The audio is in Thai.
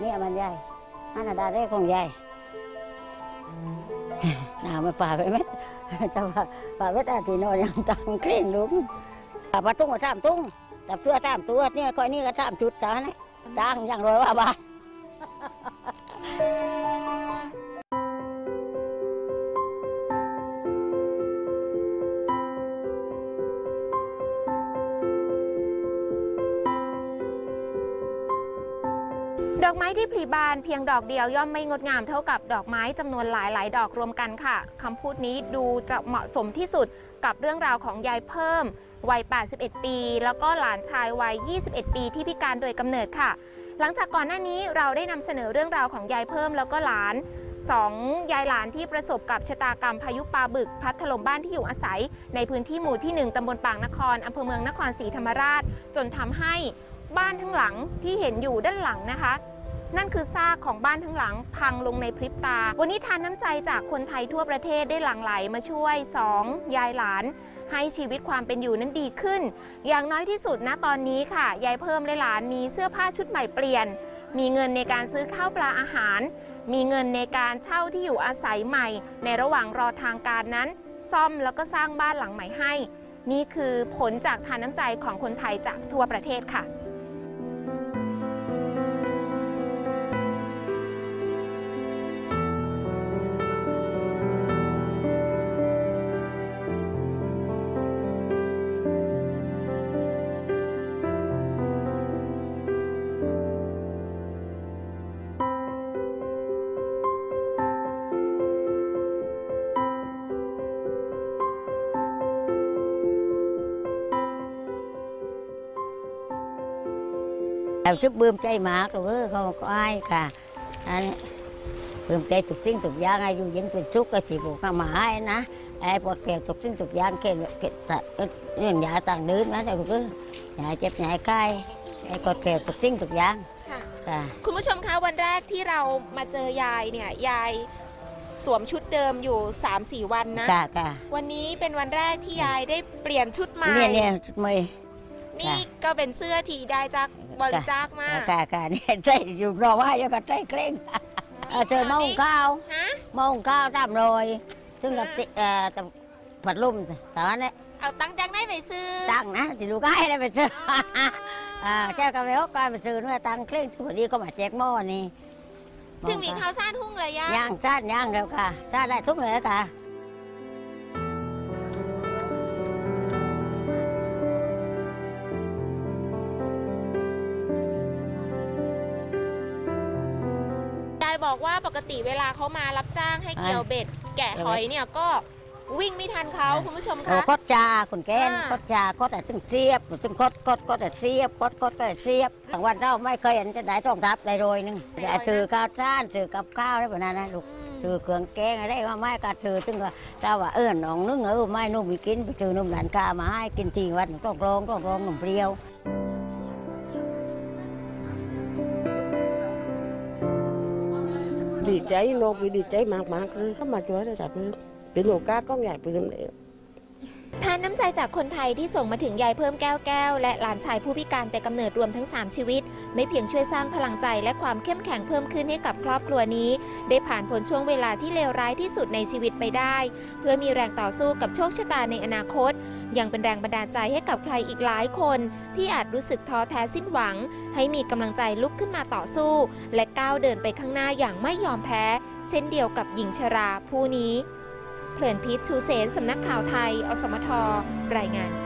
เนี่ยมันใหญ่อั หนามาป่าไปเม็ดจะฝ่าฝ่าไปแต่ที่โนอนยังตังคลิ้นลุงฝ่าปลาตุ้งก็ตามตุ้งตับตัวตามตัวเนี่ยคอยนี่ก็ตามจุดจานะจ้างอย่างรวยว่าบาท ดอกไม้ที่ผลิบานเพียงดอกเดียวย่อมไม่งดงามเท่ากับดอกไม้จำนวนหลายหลาย ๆ ดอกรวมกันค่ะคำพูดนี้ดูจะเหมาะสมที่สุดกับเรื่องราวของยายเพิ่มวัย 81 ปี แล้วก็หลานชายวัย 21 ปีที่พิการโดยกำเนิดค่ะ หลังจากก่อนหน้านี้เราได้นำเสนอเรื่องราวของยายเพิ่มแล้วก็หลานสองยายหลานที่ประสบกับชะตากรรมพายุปลาบึก พัดถล่มบ้านที่อยู่อาศัย ในพื้นที่หมู่ที่ 1 ตำบลปางนครอำเภอเมืองนครศรีธรรมราช จนทำให้บ้านทั้งหลังที่เห็นอยู่ด้านหลังนะคะ นั่นคือซากของบ้านทั้งหลังพังลงในพริบตา วันนี้ทานน้ำใจจากคนไทยทั่วประเทศได้หลั่งไหลมาช่วย 2 ยายหลาน ให้ชีวิตความเป็นอยู่นั้นดีขึ้น อย่างน้อยที่สุดนะตอนนี้ค่ะ ยายเพิ่มและหลานมีเสื้อผ้าชุดใหม่เปลี่ยน มีเงินในการซื้อข้าวปลาอาหาร มีเงินในการเช่าที่อยู่อาศัยใหม่ ในระหว่างรอทางการนั้น ซ่อมแล้วก็สร้างบ้านหลังใหม่ให้ นี่คือผลจากทานน้ำใจของคนไทยจากทั่วประเทศค่ะ แต่ชุบบืมใจมากเลยเว้ยเขาก็อายค่ะอันนี้บืมใจทุกสิ่งทุกอย่างอายุยังเป็นสุขก็สิบุกมาให้นะไอ้ปวดแก้วทุกสิ่งทุกอย่างเกล็ดเกล็ดตะเอิ้นเรื่องยาต่างเดินมาแต่ลูกเอ้ยยาเจ็บยาไข้ไอ้ปวดแก้วทุกสิ่งทุกอย่างค่ะค่ะคุณผู้ชมคะวันแรกที่เรามาเจอยายเนี่ยยายสวมชุดเดิมอยู่3-4วันนะค่ะค่ะวันนี้เป็นวันแรกที่ยายได้เปลี่ยนชุดใหม่เนี่ยเนี่ยไม่ นี่ก็เป็นเสื้อที่ได้จากบริจาคมาค่ะค่ะเนี่ยใจอยู่รอว่ายังก็ใจเคร่งเออเจอหม้อหุงข้าวฮะหม้อหุงข้าวตามรอยซึ่งกับติเอ่อกับผัดลมตอนนี้เอาตังค์จากไหนไปซื้อตังค์นะที่ลูกไอ้ได้ไปซื้ออ่าเจ้าก็ไปฮอกก็ไปซื้อเนื้อตังค์เคร่งพอดีก็มาแจกหม้อนี่ถึงมีข้าวซ่านหุ้งเลยย่าย่างชาติย่างเร็วค่ะชาติได้ทุกเลยค่ะ บอกว่าปกติเวลาเขามารับจ้างให้เกี่ยวเบ็ด แกะหอยเนี่ยก็วิ่งไม่ทันเขาคุณผู้ชมเราคะกดจาคนแก่นอ่ากดจากดแต่ตึงเสียบตึงกดกดกดแต่เสียบกดกดก็แต่เสียบบางวันเราไม่เคยเห็นจะได้ต้องทับได้โรยหนึงอย่าถือข้าวจ้านถือกับข้าวได้แบบนั้นนะลูกถือเครื่องแกงอะไรก็ไม่ก็ถือถึงก็ถ้าว่าเออหนองนึงเออไม่นุ่มไปกินไปถือนุ่มหลานกามาให้กินทีวันต้องรองต้องรองหนุ่มเปรี้ยว ดีใจโลกมีดีใจมากๆเลยเข้ามาช่วยได้จัดเลยเป็นโอกาสก้องใหญ่เป็นเลย ทานน้ำใจจากคนไทยที่ส่งมาถึงยายเพิ่มแก้วแก้ว และหลานชายผู้พิการแต่กำเนิดรวมทั้ง 3 ชีวิต ไม่เพียงช่วยสร้างพลังใจและความเข้มแข็งเพิ่มขึ้นให้กับครอบครัวนี้ ได้ผ่านพ้นช่วงเวลาที่เลวร้ายที่สุดในชีวิตไปได้ เพื่อมีแรงต่อสู้กับโชคชะตาในอนาคต ยังเป็นแรงบันดาลใจให้กับใครอีกหลายคน ที่อาจรู้สึกท้อแท้สิ้นหวัง ให้มีกำลังใจลุกขึ้นมาต่อสู้ และก้าวเดินไปข้างหน้าอย่างไม่ยอมแพ้ เช่นเดียวกับหญิงชราผู้นี้ เพลินพิษชูเสนสำนักข่าวไทย อสมทรายงาน